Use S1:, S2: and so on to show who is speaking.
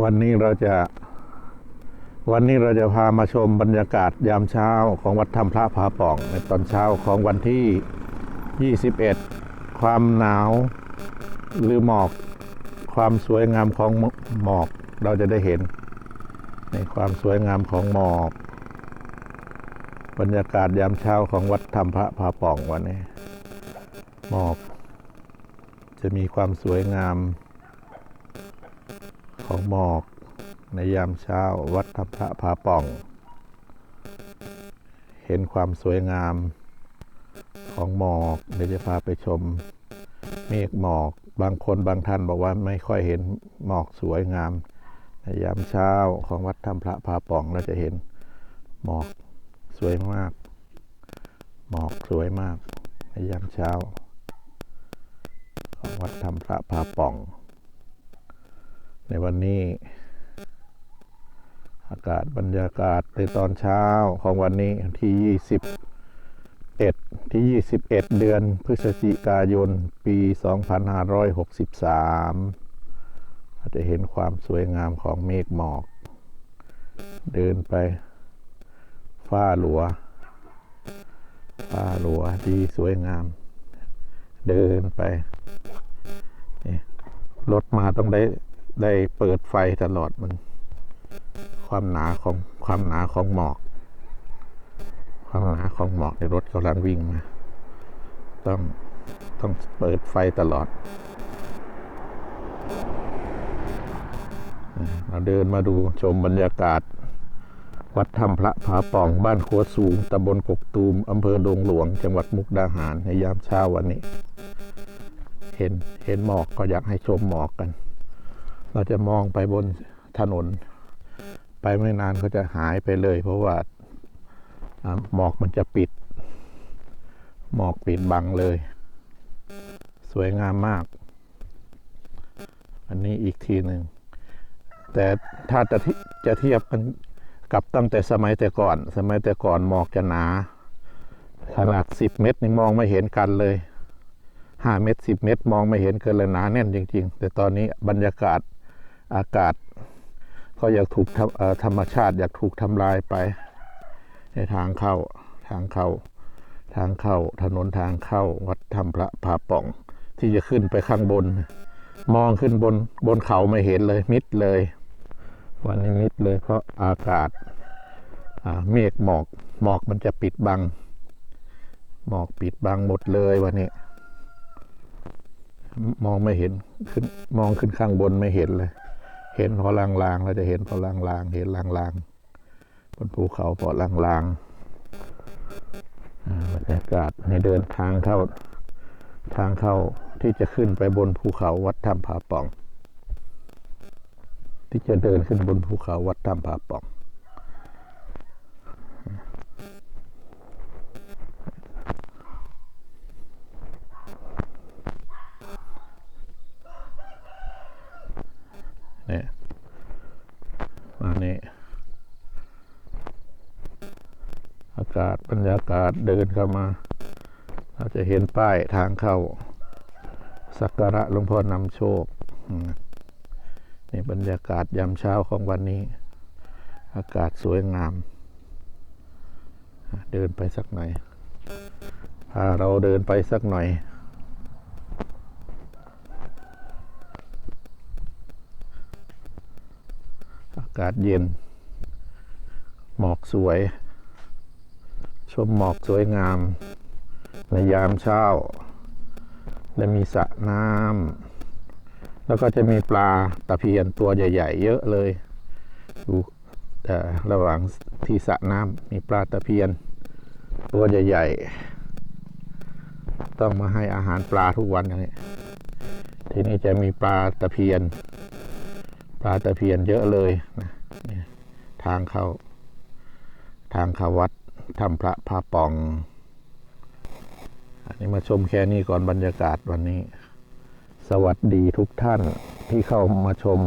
S1: วันนี้เราจะ วันนี้เราจะพามาชมบรรยากาศยามเช้าของวัดถ้ำพระผาป่อง ในตอนเช้าของวันที่ 21 ความหนาวหรือหมอก ความสวยงามของหมอกเราจะได้เห็น ในความสวยงามของหมอก บรรยากาศยามเช้าของวัดถ้ำพระผาป่องวันนี้ หมอก จะมีความสวยงาม ของหมอก ในยามเช้าวัดทับพระผาป่อง เห็นความสวยงามของหมอกเดี๋ยวจะพาไปชม เมฆหมอกบางคนบางท่านบอกว่าไม่ค่อยเห็นหมอกสวยงาม ในยามเช้าของวัดถ้ำพระผาป่องเราจะเห็นหมอกสวยมาก หมอกสวยมาก ในยามเช้า ของวัดถ้ำพระผาป่อง ในวันนี้ อากาศบรรยากาศในตอนเช้าของวันนี้ที่ 21 ที่ 21 เดือนพฤศจิกายน ปี 2563เราจะเห็นความสวยงามของเมฆหมอก เดินไปฟ้าหลัวฟ้าหลัวที่สวยงาม เดินไป นี่รถมาต้องได้ ได้เปิดไฟตลอดมัน ความหนาของความหนาของหมอก ความหนาของหมอกในรถกำลังวิ่งมา ต้องต้องเปิดไฟตลอด เราเดินมาดูชมบรรยากาศ วัดถ้ำพระผาป่องบ้านขัวสูงตำบลกกตูมอำเภอดงหลวง จังหวัดมุกดาหารในยามเช้าวันนี้ เห็นเห็นหมอกก็อยากให้ชมหมอกกัน เราจะมองไปบนถนน ไปไม่นานก็จะหายไปเลย เพราะว่าหมอกมันจะปิด หมอกปิดบังเลย สวยงามมาก อันนี้อีกทีหนึ่ง แต่ถ้าจะเทีจะเทียบกันกับตั้งแต่สมัยแต่ก่อน สมัยแต่ก่อนหมอกจะหนา ขนาด10เมตรนี่มองไม่เห็นกันเลย5เมตร10เมตรมองไม่เห็นเกินเลยหนาแน่นจริง ๆ แต่ตอนนี้บรรยากาศ อากาศ ก็อยากถูกธรรมชาติอยากถูกทำลายไป ในทางเข้าทางเข้า ทางเข้าถนนทางเข้า วัดถ้ำพระผาป่อง ที่จะขึ้นไปข้างบน มองขึ้นบนบนเขาไม่เห็นเลยมิดเลย วันนี้มิดเลยเพราะอากาศเมฆหมอกหมอกมันจะปิดบัง หมอกปิดบังหมดเลยวันนี้ มองไม่เห็นขึ้นมองขึ้นข้างบนไม่เห็นเลย เห็นพอลางๆเราจะเห็นพอลางๆเห็นลางๆบนภูเขาพอลางๆอ่าบรรยากาศในเดินทางเข้าทางเข้าที่จะขึ้นไปบนภูเขาวัดถ้ำผาป่อง ที่จะเดินขึ้นบนภูเขาวัดถ้ำผาป่อง เนี่ยมานี่อากาศบรรยากาศเดินเข้ามา เราจะเห็นป้ายทางเข้า สักการะหลวงพ่อนำโชคอืมนี่บรรยากาศยามเช้าของวันนี้ อากาศสวยงาม เดินไปสักหน่อยพาเราเดินไปสักหน่อย อากาศเย็น หมอกสวย ชมหมอกสวยงาม ในยามเช้า และมีสระน้ำแล้วก็จะมีปลาตะเพียนตัวใหญ่ ๆ เยอะเลยดูแต่ระหว่างที่สระน้ำมีปลาตะเพียน ตัวใหญ่ ๆ ต้องมาให้อาหารปลาทุกวันอย่างนี้ ทีนี้จะมีปลาตะเพียน ปลาตะเพียนเยอะเลยนะทางเข้า ทางเข้าวัดทำพระพาปอง อันนี้มาชมแค่นี้ก่อนบรรยากาศวันนี้ สวัสดีทุกท่านที่เข้ามาชม